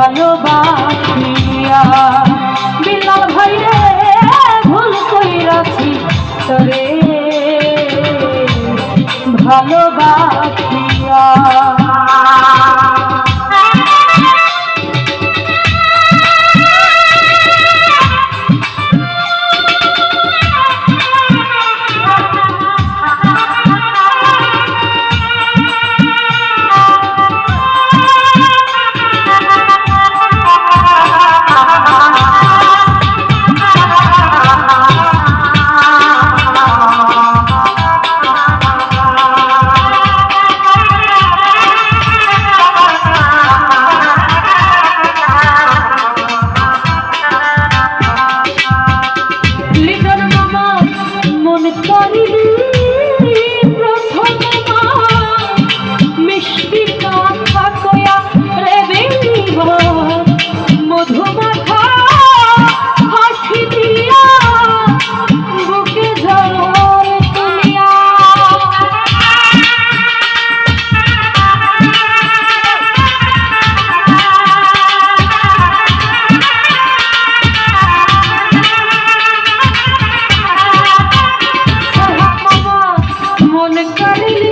ভালোবাসিয়া। বিলাল ভাই রে ভুল কইরাছি তরে। ভালোবাসিয়া। कौन कर ले